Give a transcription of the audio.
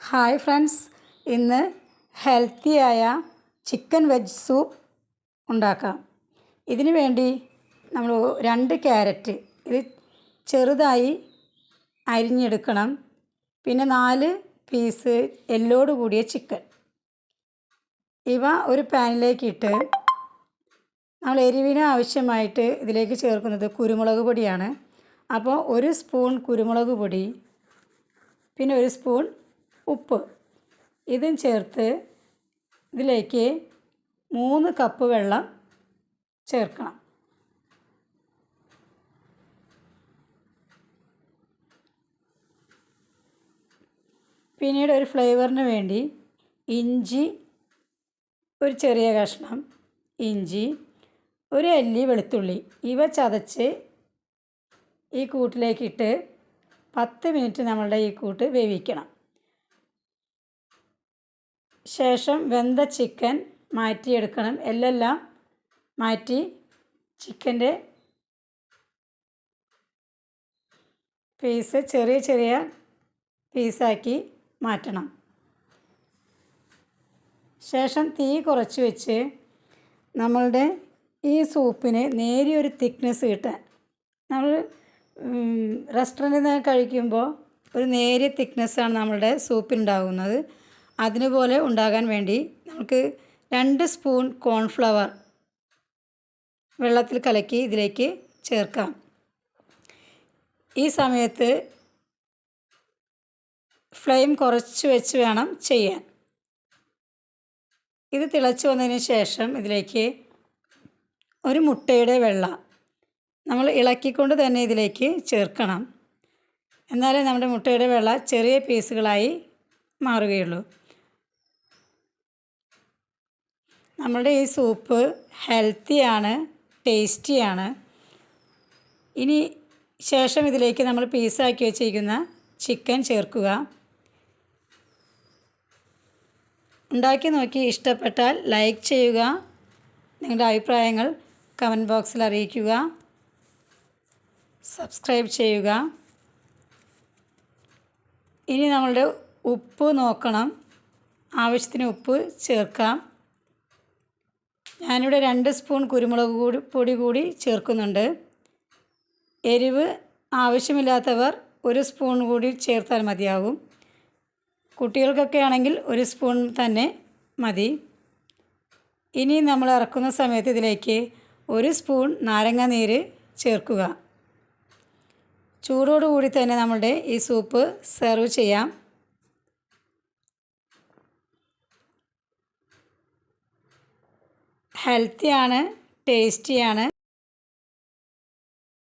Hi friends. ഇന്ന് ഹെൽത്തിയായ chicken veg soup ഉണ്ടാക്കാം. ഇതിനു വേണ്ടി നമ്മൾ രണ്ട് ക്യാരറ്റ് ഇത് ചെറുതായി അരിഞ്ഞെടുക്കണം. പിന്നെ നാല് പീസ് എല്ലോട് കൂടിയ ചിക്കൻ. ഇവ ഒരു പാനിലേക്ക് ഇട്ട് നമ്മൾ എരിവിന് ആവശ്യമായിട്ട് ഇതിലേക്ക് ചേർക്കുന്നത് കുരുമുളക് പൊടിയാണ്. അപ്പോൾ ഒരു സ്പൂൺ കുരുമുളക് പൊടി പിന്നെ ഒരു സ്പൂൺ ഉപ്പ്. ഇതും ചേർത്ത് ഇതിലേക്ക് മൂന്ന് കപ്പ് വെള്ളം ചേർക്കണം. പിന്നീട് ഒരു ഫ്ലേവറിന് വേണ്ടി ഇഞ്ചി ഒരു ചെറിയ കഷ്ണം ഇഞ്ചി ഒരു അല്ലി വെളുത്തുള്ളി. ഇവ ചതച്ച് ഈ കൂട്ടിലേക്കിട്ട് പത്ത് മിനിറ്റ് നമ്മളുടെ ഈ കൂട്ട് വേവിക്കണം. ശേഷം വെന്ത ചിക്കൻ മാറ്റിയെടുക്കണം. എല്ലെല്ലാം മാറ്റി ചിക്കന്റെ പീസ് ചെറിയ ചെറിയ പീസാക്കി മാറ്റണം. ശേഷം തീ കുറച്ച് വെച്ച് നമ്മളുടെ ഈ സൂപ്പിന് നേരിയൊരു തിക്നെസ് കിട്ടാൻ. നമ്മൾ റെസ്റ്റോറന്റിൽ നിന്ന് കഴിക്കുമ്പോൾ ഒരു നേരിയ തിക്നെസ്സാണ് നമ്മളുടെ സൂപ്പിനുണ്ടാകുന്നത് അതിനുപോലെ ഉണ്ടാകാൻ വേണ്ടി നമുക്ക് രണ്ട് സ്പൂൺ കോൺഫ്ലവർ വെള്ളത്തിൽ കലക്കി ഇതിലേക്ക് ചേർക്കാം. ഈ സമയത്ത് ഫ്ലെയിം കുറച്ച് വെച്ച് വേണം ചെയ്യാൻ. ഇത് തിളച്ച് വന്നതിന് ശേഷം ഇതിലേക്ക് ഒരു മുട്ടയുടെ വെള്ള നമ്മൾ ഇളക്കിക്കൊണ്ട് തന്നെ ഇതിലേക്ക് ചേർക്കണം. എന്നാലേ നമ്മുടെ മുട്ടയുടെ വെള്ള ചെറിയ പീസുകളായി മാറുകയുള്ളൂ. നമ്മളുടെ ഈ സൂപ്പ് ഹെൽത്തിയാണ് ടേസ്റ്റിയാണ്. ഇനി ശേഷം ഇതിലേക്ക് നമ്മൾ പീസാക്കി വെച്ചിരിക്കുന്ന ചിക്കൻ ചേർക്കുക. ഉണ്ടാക്കി നോക്കി ഇഷ്ടപ്പെട്ടാൽ ലൈക്ക് ചെയ്യുക. നിങ്ങളുടെ അഭിപ്രായങ്ങൾ കമന്റ് ബോക്സിൽ അറിയിക്കുക. സബ്സ്ക്രൈബ് ചെയ്യുക. ഇനി നമ്മളുടെ ഉപ്പ് നോക്കണം. ആവശ്യത്തിന് ഉപ്പ് ചേർക്കാം. ഞാനിവിടെ രണ്ട് സ്പൂൺ കുരുമുളക് കൂടി പൊടി കൂടി ചേർക്കുന്നുണ്ട്. എരിവ് ആവശ്യമില്ലാത്തവർ ഒരു സ്പൂൺ കൂടി ചേർത്താൽ മതിയാകും. കുട്ടികൾക്കൊക്കെ ആണെങ്കിൽ ഒരു സ്പൂൺ തന്നെ മതി. ഇനി നമ്മൾ ഇറക്കുന്ന സമയത്ത് ഇതിലേക്ക് ഒരു സ്പൂൺ നാരങ്ങ നീര് ചേർക്കുക. ചൂടോടുകൂടി തന്നെ നമ്മളുടെ ഈ സൂപ്പ് സെർവ് ചെയ്യാം. ഹെൽത്തിയാണ് ടേസ്റ്റിയാണ്